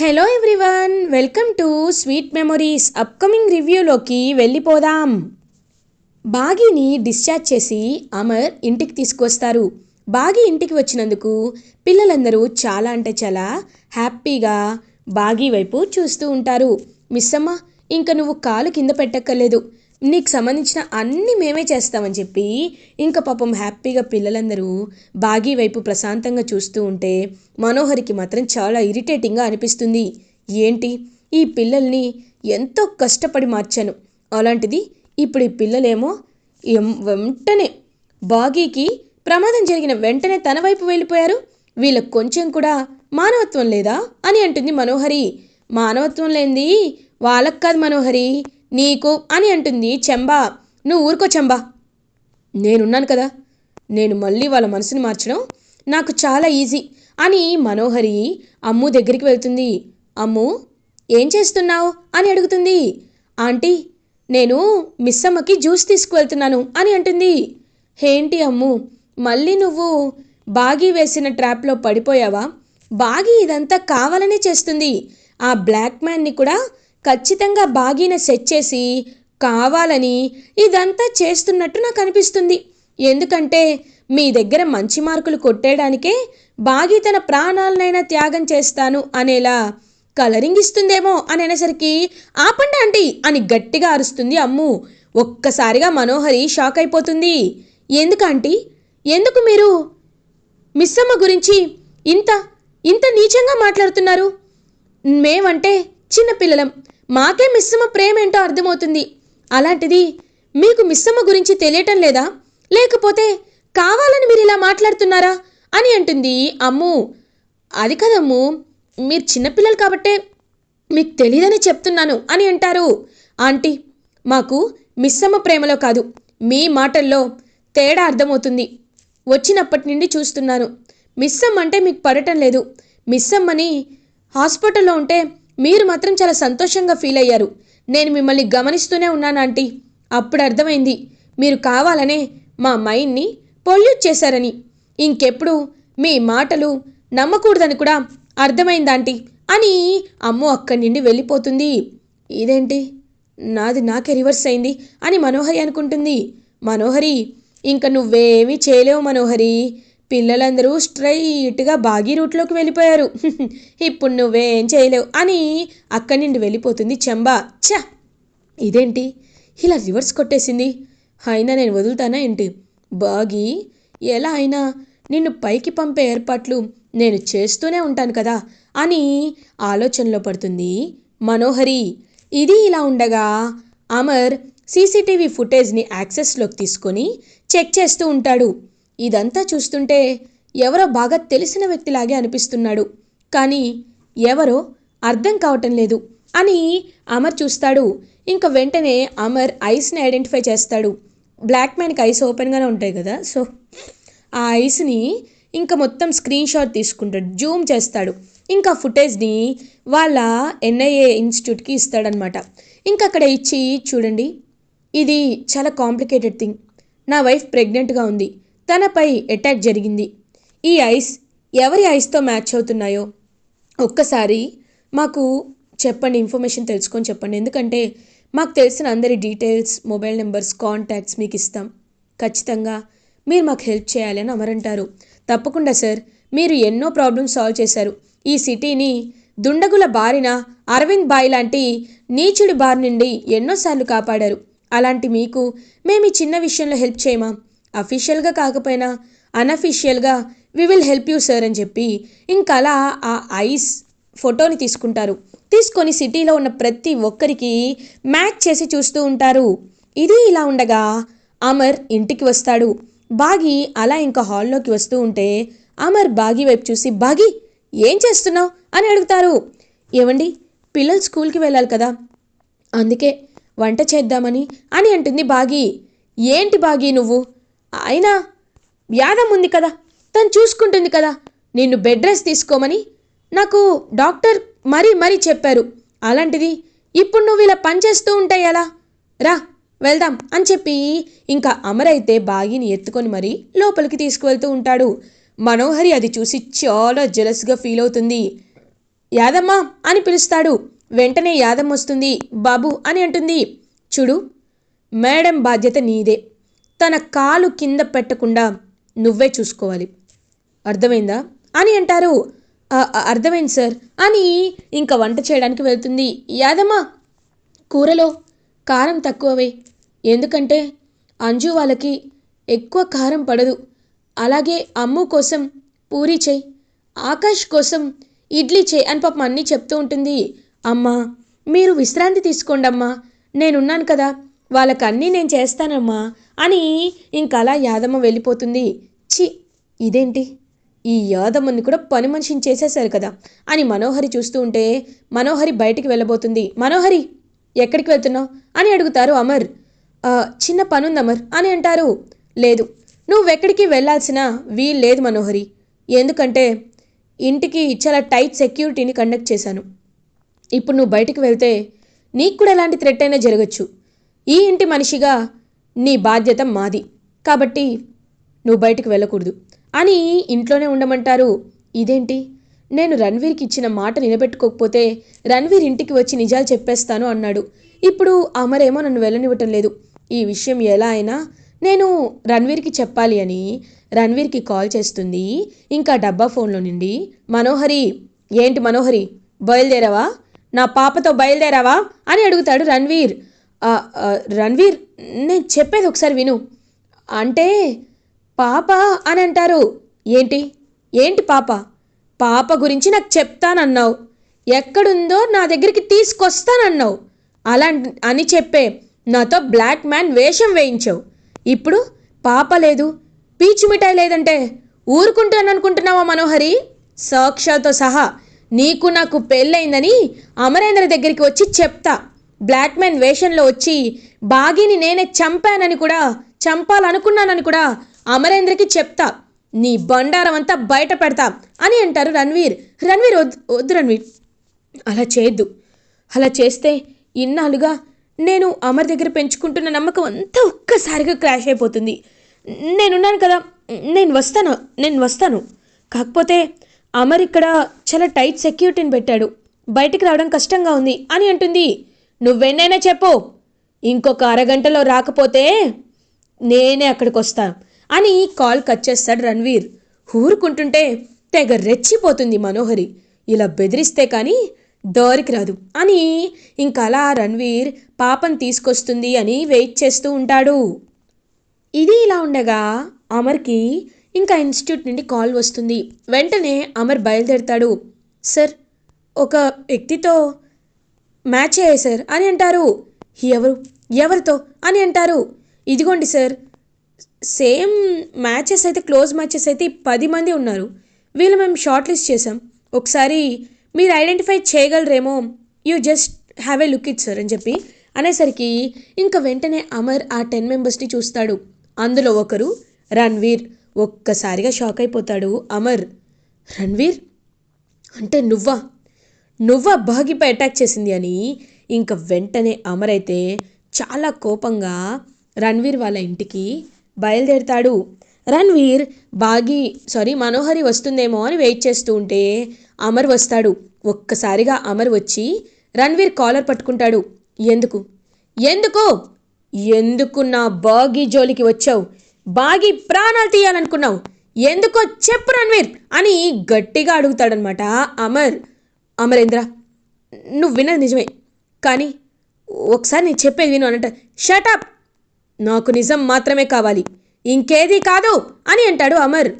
Hello everyone welcome to sweet memories upcoming రివ్యూలోకి వెళ్ళిపోదాం. బాగీని discharge చేసి అమర్ ఇంటికి తీసుకొస్తారు బాగీ ఇంటికి వచ్చినందుకు పిల్లలందరూ చాలా అంటే చాలా హ్యాపీగా బాగీ వైపు చూస్తూ ఉంటారు. మిస్సమ్మ ఇంక నువ్వు కాలు కింద పెట్టక్కర్లేదు. నీకు సంబంధించిన అన్నీ మేమే చేస్తామని చెప్పి ఇంకా పాపం హ్యాపీగా పిల్లలందరూ బాగీ వైపు ప్రశాంతంగా చూస్తూ ఉంటే మనోహరికి మాత్రం చాలా ఇరిటేటింగ్గా అనిపిస్తుంది. ఏంటి? ఈ పిల్లల్ని ఎంతో కష్టపడి మార్చాను. అలాంటిది ఇప్పుడు ఈ పిల్లలేమో వెంటనే బాగీకి ప్రమాదం జరిగిన వెంటనే తన వైపు వెళ్ళిపోయారు. వీళ్ళకి కొంచెం కూడా మానవత్వం లేదా? అని అంటుంది మనోహరి. మానవత్వం లేనిది వాళ్ళకు కాదు మనోహరి. నీకు అని అంటుంది చెంబా. నువ్వు ఊరుకో చెంబా. నేనున్నాను కదా. నేను మళ్ళీ వాళ్ళ మనసుని మార్చడం నాకు చాలా ఈజీ అని మనోహరి అమ్ము దగ్గరికి వెళ్తుంది. అమ్ము ఏం చేస్తున్నావు? అని అడుగుతుంది. ఆంటీ నేను మిస్ అమ్మకి జ్యూస్ తీసుకువెళ్తున్నాను అని అంటుంది. ఏంటి అమ్ము మళ్ళీ నువ్వు బాగీ వేసిన ట్రాప్లో పడిపోయావా? బాగీ ఇదంతా కావాలనే చేస్తుంది. ఆ బ్లాక్ మ్యాన్ని కూడా ఖచ్చితంగా బాగీన సెట్ చేసి కావాలని ఇదంతా చేస్తున్నట్టు నాకు అనిపిస్తుంది. ఎందుకంటే మీ దగ్గర మంచి మార్కులు కొట్టేయడానికే బాగి తన ప్రాణాలనైనా త్యాగం చేస్తాను అనేలా కలరింగ్ ఇస్తుందేమో అని అనేసరికి ఆపండి ఆంటీ అని గట్టిగా అరుస్తుంది అమ్ము. ఒక్కసారిగా మనోహరి షాక్ అయిపోతుంది. ఎందుకు ఆంటీ? ఎందుకు మీరు మిస్సమ్మ గురించి ఇంత ఇంత నీచంగా మాట్లాడుతున్నారు? మేమంటే చిన్నపిల్లలం మాకే మిస్సమ్మ ప్రేమ ఏంటో అర్థమవుతుంది. అలాంటిది మీకు మిస్సమ్మ గురించి తెలియటం లేదా? లేకపోతే కావాలని మీరు ఇలా మాట్లాడుతున్నారా? అని అంటుంది అమ్ము. అది కదమ్ము మీరు చిన్నపిల్లలు కాబట్టే మీకు తెలియదని చెప్తున్నాను అని అంటారు. ఆంటీ మాకు మిస్సమ్మ ప్రేమలో కాదు. మీ మాటల్లో తేడా అర్థమవుతుంది. వచ్చినప్పటి నుండి చూస్తున్నాను. మిస్సమ్ అంటే మీకు పడటం లేదు. మిస్సమ్ అని హాస్పిటల్లో ఉంటే మీరు మాత్రం చాలా సంతోషంగా ఫీల్ అయ్యారు. నేను మిమ్మల్ని గమనిస్తూనే ఉన్నాను ఆంటీ. అప్పుడు అర్థమైంది. మీరు కావాలనే మా మైండ్ని పొల్యూట్ చేశారని. ఇంకెప్పుడు మీ మాటలు నమ్మకూడదని కూడా అర్థమైంది ఆంటీ. అని అమ్ము అక్కడి నుండి వెళ్ళిపోతుంది. ఇదేంటి? నాది నాకే రివర్స్ అయింది అని మనోహరి అనుకుంటుంది. మనోహరి ఇంక నువ్వేమీ చేయలేవు మనోహరి. పిల్లలందరూ స్ట్రైట్గా బాగీ రూట్లోకి వెళ్ళిపోయారు. ఇప్పుడు నువ్వేం చేయలేవు అని అక్కడి నుండి వెళ్ళిపోతుంది చెంబా. ఛ! ఇదేంటి? ఇలా రివర్స్ కొట్టేసింది. అయినా నేను వదులుతానా ఏంటి? బాగి ఎలా అయినా నిన్ను పైకి పంపే ఏర్పాట్లు నేను చేస్తూనే ఉంటాను కదా అని ఆలోచనలో పడుతుంది మనోహరి. ఇది ఇలా ఉండగా అమర్ సీసీటీవీ ఫుటేజ్ని యాక్సెస్లోకి తీసుకొని చెక్ చేస్తూ ఉంటాడు. ఇదంతా చూస్తుంటే ఎవరో బాగా తెలిసిన వ్యక్తిలాగే అనిపిస్తున్నాడు. కానీ ఎవరో అర్థం కావటం లేదు అని అమర్ చూస్తాడు. ఇంకా వెంటనే అమర్ ఐస్ని ఐడెంటిఫై చేస్తాడు. బ్లాక్ మ్యాన్కి ఐస్ ఓపెన్గానే ఉంటాయి కదా సో ఆ ఐస్ని ఇంకా మొత్తం స్క్రీన్ షాట్ తీసుకుంటాడు జూమ్ చేస్తాడు. ఇంకా ఫుటేజ్ని వాళ్ళ ఎన్ఐఏ ఇన్స్టిట్యూట్కి ఇస్తాడనమాట. ఇంకా అక్కడ ఇచ్చి చూడండి ఇది చాలా కాంప్లికేటెడ్ థింగ్. నా వైఫ్ ప్రెగ్నెంట్గా ఉంది. తనపై అటాక్ జరిగింది. ఈ ఐస్ ఎవరి ఐస్తో మ్యాచ్ అవుతున్నాయో ఒక్కసారి మాకు చెప్పండి ఇన్ఫర్మేషన్ తెలుసుకొని చెప్పండి. ఎందుకంటే మాకు తెలిసిన అందరి డీటెయిల్స్ మొబైల్ నెంబర్స్ కాంటాక్ట్స్ మీకు ఇస్తాం. ఖచ్చితంగా మీరు మాకు హెల్ప్ చేయాలి అని అమరంటారు. తప్పకుండా సార్ మీరు ఎన్నో ప్రాబ్లమ్స్ సాల్వ్ చేశారు. ఈ సిటీని దుండగుల బారిన అరవింద్ బాయ్ లాంటి నీచుడి బారి నుండి ఎన్నోసార్లు కాపాడారు. అలాంటి మీకు మేము ఈ చిన్న విషయంలో హెల్ప్ చేయమా? అఫీషియల్గా కాకపోయినా అన్అఫీషియల్గా we will help you sir అని చెప్పి ఇంకా అలా ఆ ఐస్ ఫోటోని తీసుకుంటారు. తీసుకొని సిటీలో ఉన్న ప్రతి ఒక్కరికి మ్యాచ్ చేసి చూస్తూ ఉంటారు. ఇది ఇలా ఉండగా అమర్ ఇంటికి వస్తాడు. బాగి అలా ఇంకా హాల్లోకి వస్తూ ఉంటే అమర్ బాగి వైపు చూసి బాగి ఏం చేస్తున్నావు? అని అడుగుతారు. ఏమండి పిల్లలు స్కూల్కి వెళ్ళాలి కదా. అందుకే వంట చేద్దామని అని అంటుంది బాగి. ఏంటి బాగి నువ్వు? అయినా వ్యాధం ఉంది కదా. తను చూసుకుంటుంది కదా. నిన్ను బెడ్ రెస్ట్ తీసుకోమని నాకు డాక్టర్ మరీ మరీ చెప్పారు. అలాంటిది ఇప్పుడు నువ్వు ఇలా పనిచేస్తూ ఉంటాయి ఎలా? రా వెళ్దాం అని చెప్పి ఇంకా అమరైతే బాగిని ఎత్తుకొని మరీ లోపలికి తీసుకువెళ్తూ ఉంటాడు. మనోహరి అది చూసి చాలా జెలస్గా ఫీల్ అవుతుంది. యాదమ్మ అని పిలుస్తాడు. వెంటనే యాదమ్మ వస్తుంది. బాబు అని అంటుంది. చూడు మేడం బాధ్యత నీదే. తన కాలు కింద పెట్టకుండా నువ్వే చూసుకోవాలి. అర్థమైందా? అని అంటారు. అర్థమైంది సార్. అని ఇంకా వంట చేయడానికి వెళ్తుంది. యాదమ్మ కూరలో కారం తక్కువవే. ఎందుకంటే అంజు వాళ్ళకి ఎక్కువ కారం పడదు. అలాగే అమ్ము కోసం పూరి చేయి ఆకాష్ కోసం ఇడ్లీ చేయి అని పాపం అన్నీ చెప్తూ ఉంటుంది. అమ్మా మీరు విశ్రాంతి తీసుకోండి అమ్మా నేనున్నాను కదా. వాళ్ళకన్నీ నేను చేస్తానమ్మా అని ఇంకలా అలా యాదమ్మ వెళ్ళిపోతుంది. చి ఇదేంటి? ఈ యాదమ్మని కూడా పని మనిషిని చేసేశారు కదా అని మనోహరి చూస్తూ ఉంటే మనోహరి బయటికి వెళ్ళబోతుంది. మనోహరి ఎక్కడికి వెళ్తున్నావు? అని అడుగుతారు అమర్. చిన్న పనుంది అమర్ అని అంటారు. లేదు నువ్వెక్కడికి వెళ్ళాల్సిన వీలు లేదు మనోహరి. ఎందుకంటే ఇంటికి చాలా టైట్ సెక్యూరిటీని కండక్ట్ చేశాను. ఇప్పుడు నువ్వు బయటికి వెళ్తే నీకు కూడా ఎలాంటి థ్రెట్ అయినా జరగచ్చు. ఈ ఇంటి మనిషిగా నీ బాధ్యత మాది. కాబట్టి నువ్వు బయటికి వెళ్ళకూడదు. అని ఇంట్లోనే ఉండమంటారు. ఇదేంటి? నేను రణ్వీర్కి ఇచ్చిన మాట నిలబెట్టుకోకపోతే రణ్వీర్ ఇంటికి వచ్చి నిజాలు చెప్పేస్తాను అన్నాడు. ఇప్పుడు అమరేమో నన్ను వెళ్ళనివ్వటం లేదు. ఈ విషయం ఎలా అయినా నేను రణ్వీర్కి చెప్పాలి అని రణ్వీర్కి కాల్ చేస్తుంది. ఇంకా డబ్బా ఫోన్లో నుండి మనోహరి ఏంటి మనోహరి? బయలుదేరావా? నా పాపతో బయలుదేరావా? అని అడుగుతాడు రణ్వీర్. రణ్వీర్ నేను చెప్పేది ఒకసారి విను. అంటే పాప అని అంటారు. ఏంటి? ఏంటి పాప? పాప గురించి నాకు చెప్తానన్నావు. ఎక్కడుందో నా దగ్గరికి తీసుకొస్తానన్నావు. అలా అని చెప్పే నాతో బ్లాక్ మ్యాన్ వేషం వేయించావు. ఇప్పుడు పాప లేదు. పీచు మిఠాయి లేదంటే ఊరుకుంటాను అనుకుంటున్నావా మనోహరి? సాక్షాతో సహా నీకు నాకు పెళ్ళయిందని అమరేంద్ర దగ్గరికి వచ్చి చెప్తా. బ్లాక్మెన్ వేషంలో వచ్చి బాగిని నేనే చంపానని కూడా చంపాలనుకున్నానని కూడా అమరేంద్రకి చెప్తా. నీ బండారం అంతా బయట పెడతా అని అంటారు రణ్వీర్. రణ్వీర్ వద్దు వద్దు రణ్వీర్. అలా చేయొద్దు. అలా చేస్తే ఇన్నాళ్ళుగా నేను అమర్ దగ్గర పెంచుకుంటున్న నమ్మకం అంతా ఒక్కసారిగా క్రాష్ అయిపోతుంది. నేనున్నాను కదా నేను వస్తాను నేను వస్తాను. కాకపోతే అమర్ ఇక్కడ చాలా టైట్ సెక్యూరిటీని పెట్టాడు. బయటికి రావడం కష్టంగా ఉంది అని అంటుంది. నువ్వెన్నైనా చెప్పు. ఇంకొక అరగంటలో రాకపోతే నేనే అక్కడికి వస్తాను అని కాల్ కట్ చేస్తాడు రణ్వీర్. ఊరుకుంటుంటే తెగ రెచ్చిపోతుంది మనోహరి. ఇలా బెదిరిస్తే కానీ దోరికి రాదు అని ఇంకలా అలా రణ్వీర్ పాపం తీసుకొస్తుంది అని వెయిట్ చేస్తూ ఉంటాడు. ఇది ఇలా ఉండగా అమర్కి ఇంకా ఇన్స్టిట్యూట్ నుండి కాల్ వస్తుంది. వెంటనే అమర్ బయలుదేరుతాడు. సార్ ఒక వ్యక్తితో మ్యాచ్ అయ్యాయి సార్ అని అంటారు. ఎవరు? ఎవరితో? అని అంటారు. ఇదిగోండి సార్ సేమ్ మ్యాచెస్ అయితే క్లోజ్ మ్యాచెస్ అయితే పది మంది ఉన్నారు. వీళ్ళు మేము షార్ట్ లిస్ట్ చేసాం ఒకసారి మీరు identify చేయగలరేమో you just have a look it sir అని చెప్పి అనేసరికి ఇంకా వెంటనే అమర్ ఆ టెన్ మెంబర్స్ని చూస్తాడు. అందులో ఒకరు రణ్వీర్. ఒక్కసారిగా షాక్ అయిపోతాడు అమర్. రణ్వీర్? అంటే నువ్వా? నువ్వా బాగిపై అటాక్ చేసింది అని ఇంకా వెంటనే అమర్ అయితే చాలా కోపంగా రణ్వీర్ వాళ్ళ ఇంటికి బయలుదేరుతాడు. రణ్వీర్ బాగి సారీ మనోహరి వస్తుందేమో అని వెయిట్ చేస్తూ ఉంటే అమర్ వస్తాడు. ఒక్కసారిగా అమర్ వచ్చి రణ్వీర్ కాలర్ పట్టుకుంటాడు. ఎందుకు? ఎందుకు? ఎందుకు నా బాగి జోలికి వచ్చావు? బాగి ప్రాణాలు తీయాలనుకున్నావు. ఎందుకో చెప్పు రణ్వీర్ అని గట్టిగా అడుగుతాడనమాట అమర్. అమరేంద్ర నువ్వు విన్నది నిజమే. కానీ ఒకసారి నేను చెప్పేది విను అనంట. షటప్ నాకు నిజం మాత్రమే కావాలి. ఇంకేది కాదు అని అంటాడు అమర్.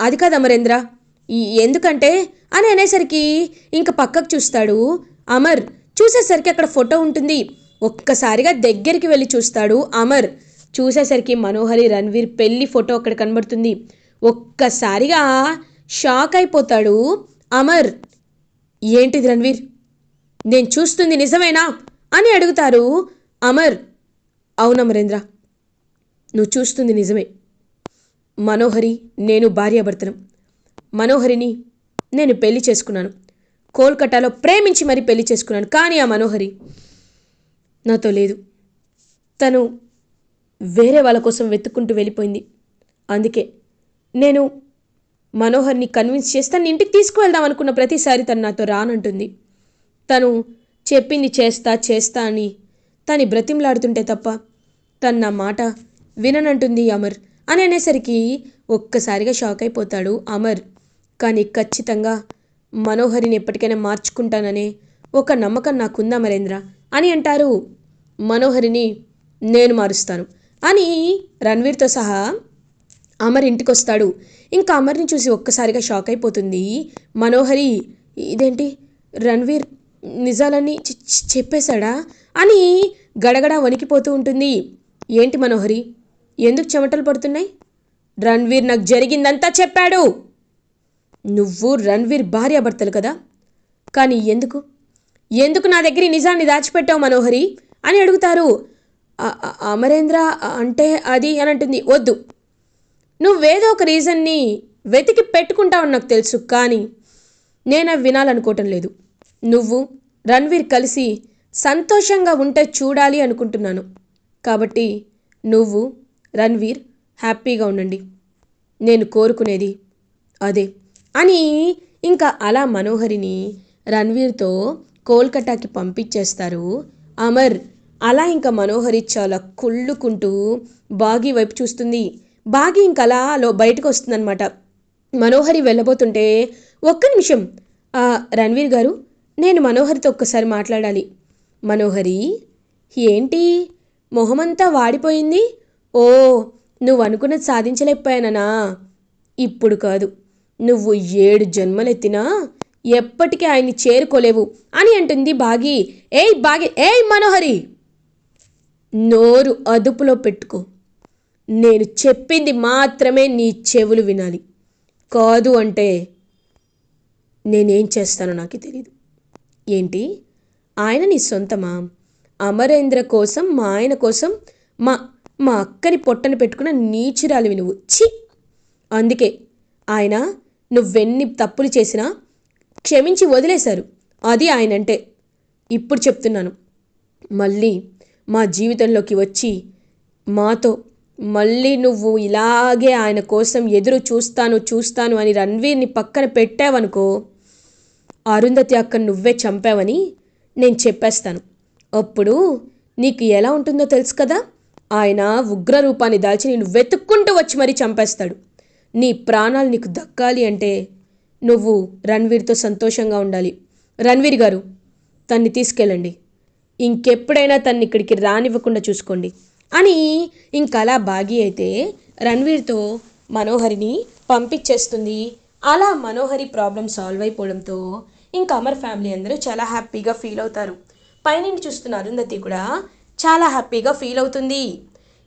అది కాదు అమరేంద్ర. ఈ- ఎందుకంటే అని అనేసరికి ఇంక పక్కకు చూస్తాడు అమర్. చూసేసరికి అక్కడ ఫోటో ఉంటుంది. ఒక్కసారిగా దగ్గరికి వెళ్ళి చూస్తాడు అమర్. చూసేసరికి మనోహరి రణ్వీర్ పెళ్ళి ఫోటో అక్కడ కనబడుతుంది. ఒక్కసారిగా షాక్ అయిపోతాడు అమర్. ఏంటిది రణ్వీర్? నేను చూస్తుంది నిజమేనా? అని అడుగుతారు అమర్. అవును అమరేంద్ర నువ్వు చూస్తుంది నిజమే. మనోహరి నేను భార్యాభర్తనం మనోహరిని నేను పెళ్ళి చేసుకున్నాను. కోల్కతాలో ప్రేమించి మరీ పెళ్ళి చేసుకున్నాను. కానీ ఆ మనోహరి నాతో లేదు. తను వేరే వాళ్ళ కోసం వెతుక్కుంటూ వెళ్ళిపోయింది. అందుకే నేను మనోహర్ని కన్విన్స్ చేసి తన ఇంటికి తీసుకువెళ్దాం అనుకున్న ప్రతిసారి తను నాతో రానంటుంది. తను చెప్పింది చేస్తా చేస్తా అని తని బ్రతిమలాడుతుంటే తప్ప తను నా మాట విననంటుంది అమర్ అని అనేసరికి ఒక్కసారిగా షాక్ అయిపోతాడు అమర్. కానీ ఖచ్చితంగా మనోహరిని ఎప్పటికైనా మార్చుకుంటాననే ఒక నమ్మకం నాకుందా అమరేంద్ర అని అంటారు. మనోహరిని నేను మారుస్తాను అని రణ్వీర్తో సహా అమర్ ఇంటికి వస్తాడు ఇంకా అమర్ని చూసి ఒక్కసారిగా షాక్ అయిపోతుంది మనోహరి ఇదేంటి? రణ్వీర్ నిజాలన్నీ చెప్పేశాడా? అని గడగడ వణికిపోతూ ఉంటుంది. ఏంటి మనోహరి? ఎందుకు చెమటలు పడుతున్నాయి? రణ్వీర్ నాకు జరిగిందంతా చెప్పాడు. నువ్వు రణ్వీర్ భార్యాభర్తలు కదా? కానీ ఎందుకు? ఎందుకు నా దగ్గర నిజాన్ని దాచిపెట్టావు మనోహరి? అని అడుగుతారు. అమరేంద్ర అంటే అది? అని అంటుంది. వద్దు. నువ్వేదో ఒక రీజన్ని వెతికి పెట్టుకుంటావు నాకు తెలుసు కానీ నేను అవి వినాలనుకోవటం లేదు. నువ్వు రణ్వీర్ కలిసి సంతోషంగా ఉంటే చూడాలి అనుకుంటున్నాను. కాబట్టి నువ్వు రణ్వీర్ హ్యాపీగా ఉండండి. నేను కోరుకునేది అదే అని ఇంకా అలా మనోహరిని రణ్వీర్తో కోల్కటాకి పంపించేస్తారు. అమర్ అలా ఇంకా మనోహరి చాలా కుళ్ళుకుంటూ బాగి వైపు చూస్తుంది. బాగి ఇంకా అలా బయటకు వస్తుందన్నమాట మనోహరి వెళ్ళబోతుంటే ఒక్క నిమిషం. రణవీర్ రణ్వీర్ గారు నేను మనోహరితో ఒక్కసారి మాట్లాడాలి. మనోహరి ఏంటి? మొహమంతా వాడిపోయింది? ఓ నువ్వు అనుకున్నది సాధించలేకపోయానా ఇప్పుడు కాదు. నువ్వు ఏడు జన్మలెత్తినా ఎప్పటికీ ఆయన్ని చేరుకోలేవు అని అంటుంది బాగి. ఏయ్ బాగి ఏయ్ మనోహరి! నోరు అదుపులో పెట్టుకో. నేను చెప్పింది మాత్రమే నీ చెవులు వినాలి. కాదు అంటే నేనేం చేస్తానో నాకు తెలియదు ఏంటి? ఆయన నీ సొంతమా? అమరేంద్ర కోసం మా ఆయన కోసం మా మా అక్కని పొట్టను పెట్టుకున్న నీచురాలివి నువ్వు. ఛీ! అందుకే ఆయన నువ్వెన్ని తప్పులు చేసినా క్షమించి వదిలేశారు. అది ఆయన అంటే ఇప్పుడు చెప్తున్నాను. మళ్ళీ మా జీవితంలోకి వచ్చి మాతో మళ్ళీ నువ్వు ఇలాగే ఆయన కోసం ఎదురు చూస్తాను చూస్తాను అని రణ్వీర్ని పక్కన పెట్టావనుకో అరుంధతి అక్కను నువ్వే చంపావని నేను చెప్పేస్తాను. అప్పుడు నీకు ఎలా ఉంటుందో తెలుసు కదా? ఆయన ఉగ్ర రూపాన్ని దాల్చి నేను వెతుక్కుంటూ వచ్చి మరీ చంపేస్తాడు. నీ ప్రాణాలు నీకు దక్కాలి అంటే నువ్వు రణ్వీర్తో సంతోషంగా ఉండాలి. రణ్వీర్ గారు తన్ని తీసుకెళ్ళండి. ఇంకెప్పుడైనా తన్ని ఇక్కడికి రానివ్వకుండా చూసుకోండి. అని ఇంకలా బాగి అయితే రణ్వీర్తో మనోహరిని పంపించేస్తుంది. అలా మనోహరి ప్రాబ్లం సాల్వ్ అయిపోవడంతో ఇంకా అమర్ ఫ్యామిలీ అందరూ చాలా హ్యాపీగా ఫీల్ అవుతారు. పైనుండి చూస్తున్న అరుంధతి కూడా చాలా హ్యాపీగా ఫీల్ అవుతుంది.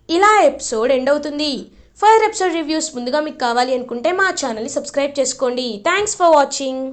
ఇలా ఎపిసోడ్ ఎండ్ అవుతుంది. ఫైర్ ఎపిసోడ్ రివ్యూస్ ముందుగా మీకు కావాలి అనుకుంటే మా ఛానల్ని సబ్స్క్రైబ్ చేసుకోండి. Thanks for watching.